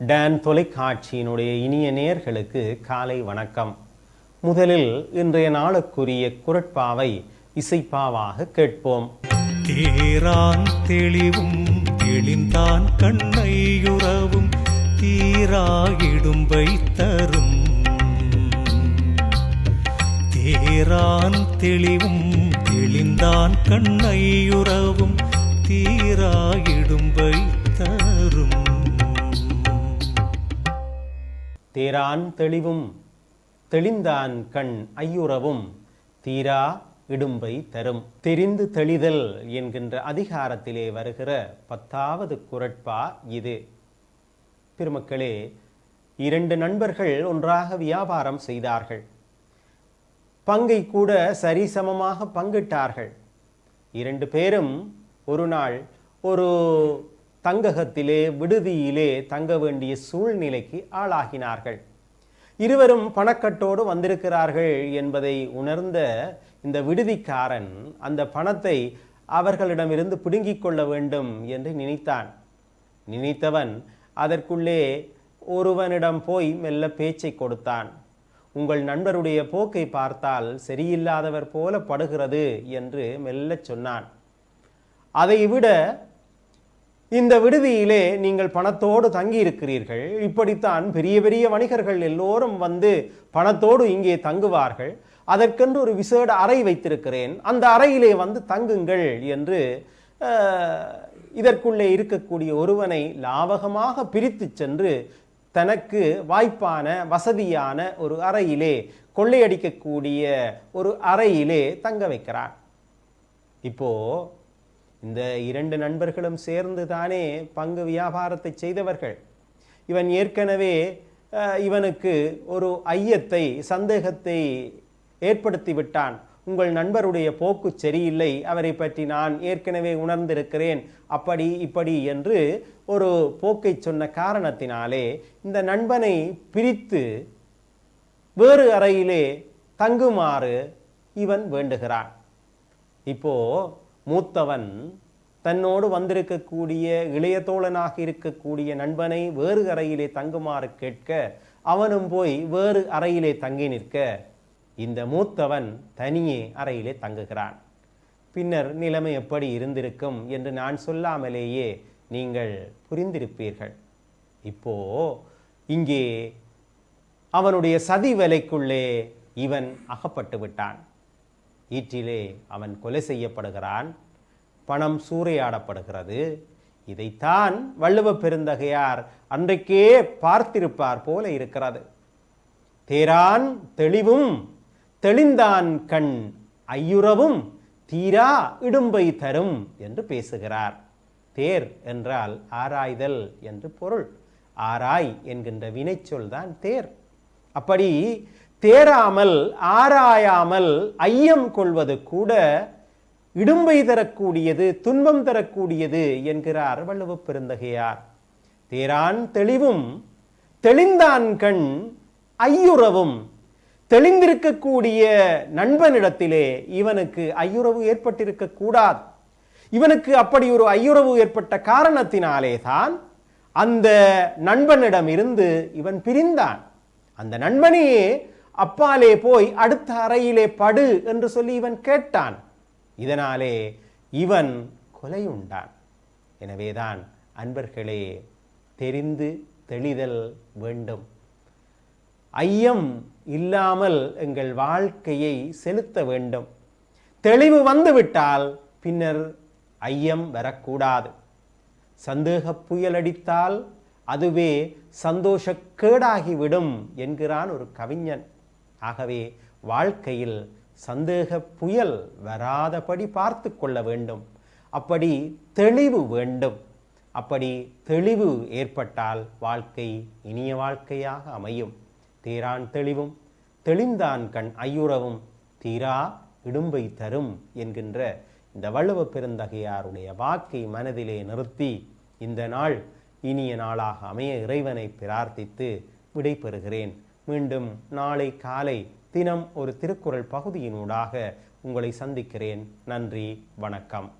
Don தொலைக்காட்சியினுடைய இனிய நேர்களுக்கு காலை வணக்கம். முதலில் இன்றைய நாளுக்குரிய குரட்பாவை இசைப்பாவாக கேட்போம். தேரான் தெளிவும் தெளிந்தான் கண்ணையுறவும் தீராயிடும்பை தரும் தேரான் தெளிவும் தெளிந்தான் கண்ணையுறவும் தீராயிடும்பை தரும் தேரான் தெளிவும் தெளிந்தான் கண் ஐயுறவும் தீரா இடும்பை தரும். தெரிந்து தெளிதல் என்கின்ற அதிகாரத்திலே வருகிற பத்தாவது குரட்பா இது. பெருமக்களே இரண்டு நண்பர்கள் ஒன்றாக வியாபாரம் செய்தார்கள். பங்கை கூட சரிசமமாக பங்கிட்டார்கள். இரண்டு பேரும் ஒரு நாள் ஒரு தங்ககத்திலே விடுதியிலே தங்க வேண்டிய சூழ்நிலைக்கு ஆளாகினார்கள். இருவரும் பணக்கட்டோடு வந்திருக்கிறார்கள் என்பதை உணர்ந்த இந்த விடுதிக்காரன் அந்த பணத்தை அவர்களிடமிருந்து பிடுங்கிக் கொள்ள வேண்டும் என்று நினைத்தான். நினைத்தவன் அதற்குள்ளே ஒருவனிடம் போய் மெல்ல பேச்சை கொடுத்தான். உங்கள் நண்பருடைய போக்கை பார்த்தால் சரியில்லாதவர் போல படுகிறது என்று மெல்லச் சொன்னான். அதை விட இந்த விடுதியிலே நீங்கள் பணத்தோடு தங்கி இருக்கிறீர்கள் இப்படித்தான் பெரிய பெரிய வணிகர்கள் எல்லோரும் வந்து பணத்தோடு இங்கே தங்குவார்கள். அதற்கென்று ஒரு விசேட அறை வைத்திருக்கிறேன். அந்த அறையிலே வந்து தங்குங்கள் என்று இதற்குள்ளே இருக்கக்கூடிய ஒருவனை லாவகமாக பிரித்து சென்று தனக்கு வாய்ப்பான வசதியான ஒரு அறையிலே கொள்ளையடிக்கக்கூடிய ஒரு அறையிலே தங்க வைக்கிறான் இப்போ இந்த இரண்டு நண்பர்களும் சேர்ந்து தானே பங்கு வியாபாரத்தை செய்தவர்கள். இவன் ஏற்கனவே இவனுக்கு ஒரு ஐயத்தை சந்தேகத்தை ஏற்படுத்தி விட்டான். உங்கள் நண்பருடைய போக்கு சரியில்லை அவரை பற்றி நான் ஏற்கனவே உணர்ந்திருக்கிறேன். அப்படி இப்படி என்று ஒரு போக்கை சொன்ன காரணத்தினாலே இந்த நண்பனை பிரித்து வேறு அறையிலே தங்குமாறு இவன் வேண்டுகிறான். இப்போ மூத்தவன் தன்னோடு வந்திருக்கக்கூடிய இளைய தோழனாக இருக்கக்கூடிய நண்பனை வேறு அறையிலே தங்குமாறு கேட்க அவனும் போய் வேறு அறையிலே தங்கி நிற்க. இந்த மூத்தவன் தனியே அறையிலே தங்குகிறான். பின்னர் நிலைமை எப்படி இருந்திருக்கும் என்று நான் சொல்லாமலேயே நீங்கள் புரிந்திருப்பீர்கள். இப்போ இங்கே அவனுடைய சதி வலைக்குள்ளே இவன் அகப்பட்டு விட்டான். ஈற்றிலே அவன் கொலை செய்யப்படுகிறான் பணம் சூறையாடப்படுகிறது. இதைத்தான் வள்ளுவ பெருந்தகையார் அன்றைக்கே பார்த்திருப்பார் போல இருக்கிறது. தேரான் தெளிவும் தெளிந்தான் கண் ஐயுறவும் தீரா இடும்பை தரும் என்று பேசுகிறார். தேர் என்றால் ஆராய்தல் என்று பொருள். ஆராய் என்கின்ற வினைச்சொல் தான் தேர். அப்படி தேராமல் ஆராயாமல் ஐயம் கொள்வது கூட இடும்பை தரக்கூடியது துன்பம் தரக்கூடியது என்கிறார் வள்ளுவ பெருந்தகையார். தேரான் தெளிவும் தெளிந்தான் கண் ஐயுறவும். தெளிந்திருக்கக்கூடிய நண்பனிடத்திலே இவனுக்கு ஐயுறவு ஏற்பட்டிருக்க கூடாது. இவனுக்கு அப்படி ஒரு ஐயுறவு ஏற்பட்ட காரணத்தினாலே தான் அந்த நண்பனிடம் இருந்து இவன் பிரிந்தான். அந்த நண்பனையே அப்பாலே போய் அடுத்த அறையிலே படு என்று சொல்லி இவன் கேட்டான். இதனாலே இவன் கொலையுண்டான். எனவேதான் அன்பர்களே தெரிந்து தெளிதல் வேண்டும். ஐயம் இல்லாமல் எங்கள் வாழ்க்கையை செலுத்த வேண்டும். தெளிவு வந்துவிட்டால் பின்னர் ஐயம் வரக்கூடாது. சந்தேக புயலடித்தால் அதுவே சந்தோஷக்கேடாகிவிடும் என்கிறான் ஒரு கவிஞன். ஆகவே வாழ்க்கையில் சந்தேக புயல் வராதபடி பார்த்து கொள்ள வேண்டும். அப்படி தெளிவு வேண்டும். அப்படி தெளிவு ஏற்பட்டால் வாழ்க்கை இனிய வாழ்க்கையாக அமையும். தீரான் தெளிவும் தெளிந்தான் கண் ஐயுறவும் தீரா இடும்பை தரும் என்கின்ற இந்த வள்ளுவ பெருந்தகையாருடைய வாக்கை மனதிலே நிறுத்தி இந்த நாள் இனிய நாளாக அமைய இறைவனை பிரார்த்தித்து விடைபெறுகிறேன். மீண்டும் நாளை காலை தினம் ஒரு திருக்குறள் பகுதியினூடாக உங்களை சந்திக்கிறேன். நன்றி வணக்கம்.